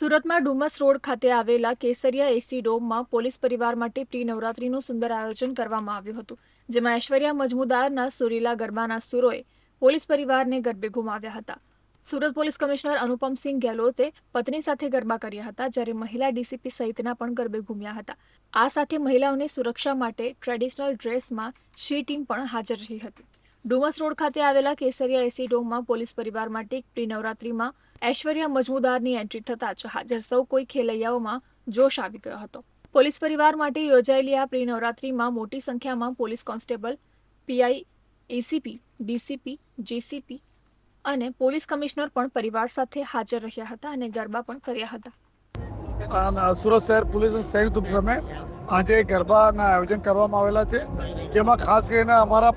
સુરતમાં ડુમસ રોડ ખાતે આવેલા કેસરિયા એસી ડોમમાં પોલીસ પરિવાર માટે પ્રી નવરાત્રીનું સુંદર આયોજન કરવામાં આવ્યું હતું, જેમાં ઐશ્વર્યા મજમુદારના સુરીલા ગરબાના સુરોએ પોલીસ પરિવારને ગરબે ઘુમાવ્યા હતા. સુરત પોલીસ કમિશનર અનુપમસિંહ ગેહલોતે પત્ની સાથે ગરબા કર્યા હતા, જ્યારે મહિલા ડીસીપી સહિતના પણ ગરબે ઘૂમ્યા હતા. આ સાથે મહિલાઓની સુરક્ષા માટે ટ્રેડિશનલ ડ્રેસમાં શી ટીમ પણ હાજર રહી હતી. ડુમસ રોડ ખાતે આવેલા કેસરિયા એસી ડોમમાં પોલીસ પરિવાર માટે પ્રી નવરાત્રીમાં ઐશ્વર્યા મજમુદારની એન્ટ્રી થતાં જ હાજર સૌ કોઈ ખેલૈયાઓમાં જોશ આવી ગયો હતો. પોલીસ પરિવાર માટે યોજાયેલી આ પ્રી મોટી સંખ્યામાં police constable, PI, ACP, DCP, JCP અને પોલીસ કમિશનર પણ પરિવાર સાથે હાજર રહ્યા હતા અને ગરબા પણ કર્યા હતા. સુરત શહેર પોલીસ સંયુક્ત ઉપક્રમે આજે ગરબાના આયોજન કરવામાં આવેલા છે. જેમાં ખાસ કરીને અમારા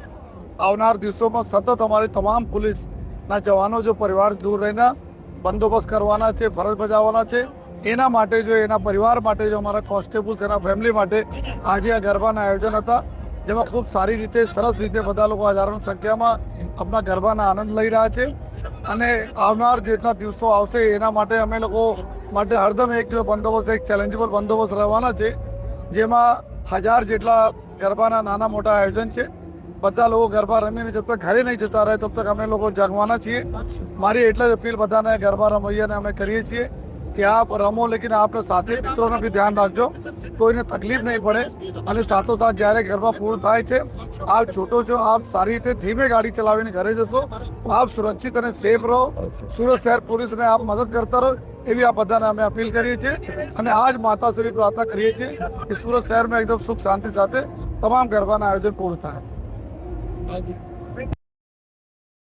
આવનાર દિવસોમાં સતત અમારી તમામ પોલીસના જવાનો જો પરિવાર દૂર રહીને બંદોબસ્ત કરવાના છે, ફરજ બજાવવાના છે, એના માટે જો, એના પરિવાર માટે જો, અમારા કોન્સ્ટેબલ્સ, એના ફેમિલી માટે આજે આ ગરબાના આયોજન હતા, જેમાં ખૂબ સારી રીતે, સરસ રીતે બધા લોકો હજારોની સંખ્યામાં આપણા ગરબાના આનંદ લઈ રહ્યા છે. અને આવનાર જેટલા દિવસો આવશે, એના માટે અમે લોકો માટે હરદમ એક બંદોબસ્ત, એક ચેલેન્જેબલ બંદોબસ્ત રહેવાના છે, જેમાં હજાર જેટલા ગરબાના નાના મોટા આયોજન છે. બધા લોકો ગરબા રમીને જબ તક ઘરે નહીં જતા રહે, તબ તક અમે લોકો જાગવાના છીએ. મારી એટલે જ અપીલ બધાને ગરબા રમૈયાને અમે કરીએ છીએ કે આપ રમો, લેકિન આપણે સાથે મિત્રોને બી ધ્યાન રાખજો. કોઈને તકલીફ નહીં પડે અને સાથોસાથ જ્યારે ગરબા પૂર્ણ થાય છે, આપ છોટો છો, આપ સારી રીતે ધીમે ગાડી ચલાવીને ઘરે જશો, આપ સુરક્ષિત અને સેફ રહો. સુરત શહેર પોલીસને આપ મદદ કરતા રહો, એવી આ બધાને અમે અપીલ કરીએ છીએ અને આ જ માતા શ્રી પ્રાર્થના કરીએ છીએ કે સુરત શહેરમાં એકદમ સુખ શાંતિ સાથે તમામ ગરબાના આયોજન પૂર્ણ થાય. Hadi.